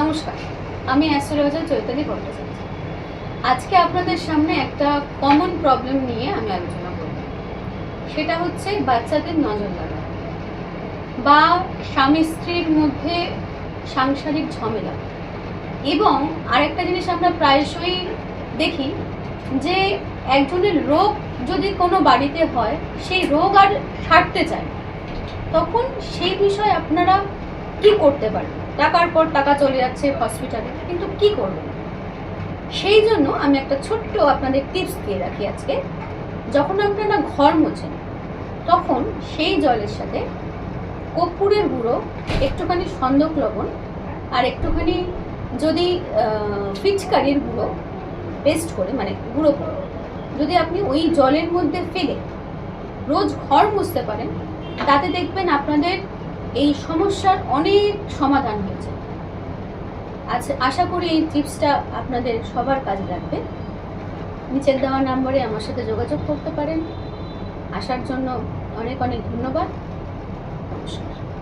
নমস্কার, আমি অ্যাস্ট্রোলজার চৈতালি ভট্টাচার্য। আজকে আপনাদের সামনে একটা কমন প্রবলেম নিয়ে আমি আলোচনা করব। সেটা হচ্ছে বাচ্চাদের নজর লাগা বা স্বামী স্ত্রীর মধ্যে সাংসারিক ঝামেলা। এবং আরেকটা জিনিস আমরা প্রায়শই দেখি যে একজনের রোগ যদি কোনো বাড়িতে হয়, সেই রোগ আর সারতে চায় তখন সেই বিষয়ে আপনারা কি করতে পারেন টাকার পর টাকা চলে যাচ্ছে হসপিটালে কিন্তু কি করবেন সেই জন্য আমি একটা ছোট্ট আপনাদের টিপস দিয়ে রাখি আজকে। যখন আপনারা ঘর মোছেন, তখন সেই জলের সাথে কর্পূরের গুঁড়ো, একটুখানি সন্দক লবণ আর একটুখানি যদি ফিচকারির গুঁড়ো পেস্ট করে মানে গুঁড়ো করে। যদি আপনি ওই জলের মধ্যে ফেলে রোজ ঘর মুছতে পারেন, তাতে দেখবেন আপনাদের এই সমস্যার অনেক সমাধান হয়েছে। আচ্ছা আশা করি এই টিপসটা আপনাদের সবার কাজে লাগবে। নিচের দেওয়া নম্বরে আমার সাথে যোগাযোগ করতে পারেন। আসার জন্য অনেক অনেক ধন্যবাদ। নমস্কার।